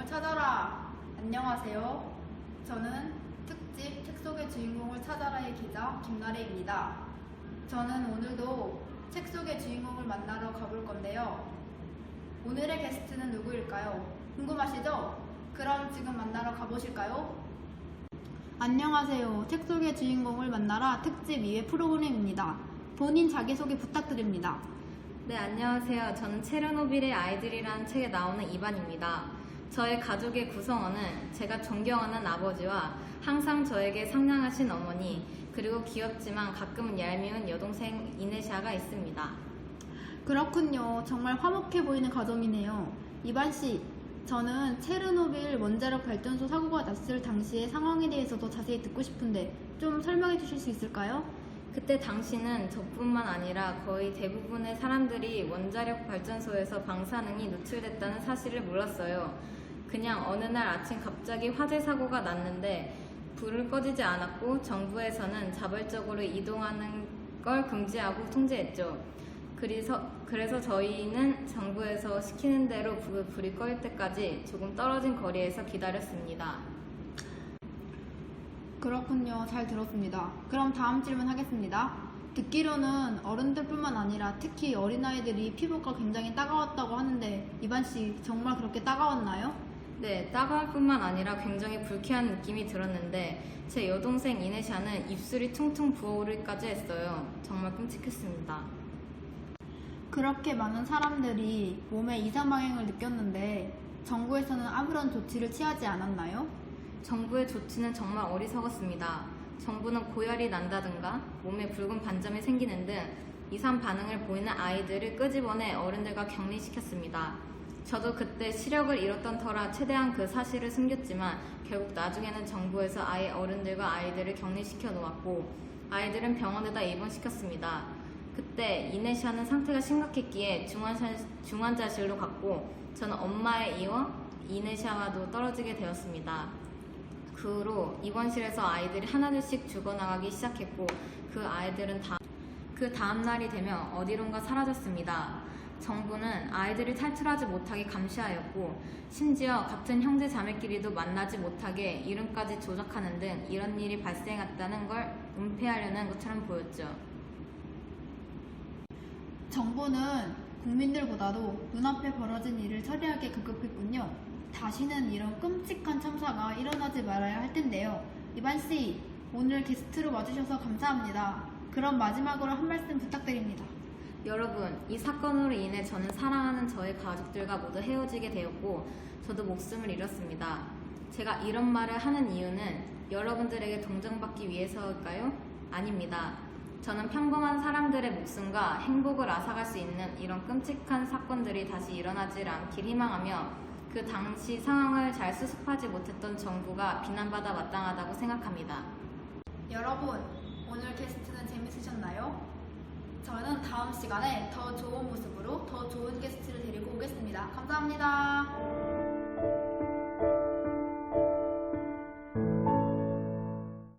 주인공을 찾아라. 안녕하세요. 저는 특집 책 속의 주인공을 찾아라의 기자 김나래입니다. 저는 오늘도 책 속의 주인공을 만나러 가볼 건데요. 오늘의 게스트는 누구일까요? 궁금하시죠? 그럼 지금 만나러 가보실까요? 안녕하세요. 책 속의 주인공을 만나라 특집 2회 프로그램입니다. 본인 자기소개 부탁드립니다. 네, 안녕하세요. 저는 체르노빌의 아이들이라는 책에 나오는 이반입니다. 저의 가족의 구성원은 제가 존경하는 아버지와 항상 저에게 상냥하신 어머니, 그리고 귀엽지만 가끔은 얄미운 여동생 이네샤가 있습니다. 그렇군요. 정말 화목해 보이는 가정이네요. 이반 씨, 저는 체르노빌 원자력 발전소 사고가 났을 당시의 상황에 대해서 더 자세히 듣고 싶은데 좀 설명해 주실 수 있을까요? 그때 당시는 저뿐만 아니라 거의 대부분의 사람들이 원자력 발전소에서 방사능이 노출됐다는 사실을 몰랐어요. 그냥 어느 날 아침 갑자기 화재 사고가 났는데 불을 꺼지지 않았고 정부에서는 자발적으로 이동하는 걸 금지하고 통제했죠. 그래서, 그래서 저희는 정부에서 시키는 대로 불, 불이 꺼질 때까지 조금 떨어진 거리에서 기다렸습니다. 그렇군요. 잘 들었습니다. 그럼 다음 질문 하겠습니다. 듣기로는 어른들뿐만 아니라 특히 어린아이들이 피부가 굉장히 따가웠다고 하는데 이반 씨 정말 그렇게 따가웠나요? 네, 따가울 뿐만 아니라 굉장히 불쾌한 느낌이 들었는데 제 여동생 이네샤는 입술이 퉁퉁 부어오르기까지 했어요. 정말 끔찍했습니다. 그렇게 많은 사람들이 몸에 이상 방향을 느꼈는데 정부에서는 아무런 조치를 취하지 않았나요? 정부의 조치는 정말 어리석었습니다. 정부는 고열이 난다든가 몸에 붉은 반점이 생기는 등 이상 반응을 보이는 아이들을 끄집어내 어른들과 격리시켰습니다. 저도 그때 시력을 잃었던 터라 최대한 그 사실을 숨겼지만 결국 나중에는 정부에서 아예 어른들과 아이들을 격리시켜 놓았고 아이들은 병원에다 입원시켰습니다. 그때 이네샤는 상태가 심각했기에 중환자, 중환자실로 갔고 저는 엄마의 이와 이네샤와도 떨어지게 되었습니다. 그 후로 입원실에서 아이들이 하나둘씩 죽어나가기 시작했고 그 아이들은 다, 그 다음 날이 되면 어디론가 사라졌습니다. 정부는 아이들이 탈출하지 못하게 감시하였고 심지어 같은 형제 자매끼리도 만나지 못하게 이름까지 조작하는 등 이런 일이 발생했다는 걸 은폐하려는 것처럼 보였죠. 정부는 국민들보다도 눈앞에 벌어진 일을 처리하게 급급했군요. 다시는 이런 끔찍한 참사가 일어나지 말아야 할 텐데요. 이반 씨, 오늘 게스트로 와주셔서 감사합니다. 그럼 마지막으로 한 말씀 부탁드립니다. 여러분, 이 사건으로 인해 저는 사랑하는 저의 가족들과 모두 헤어지게 되었고, 저도 목숨을 잃었습니다. 제가 이런 말을 하는 이유는 여러분들에게 동정받기 위해서일까요? 아닙니다. 저는 평범한 사람들의 목숨과 행복을 앗아갈 수 있는 이런 끔찍한 사건들이 다시 일어나지 않길 희망하며 그 당시 상황을 잘 수습하지 못했던 정부가 비난받아 마땅하다고 생각합니다. 여러분, 오늘 게스트는 재밌으셨나요? 저는 다음 시간에 더 좋은 모습으로 더 좋은 게스트를 데리고 오겠습니다. 감사합니다.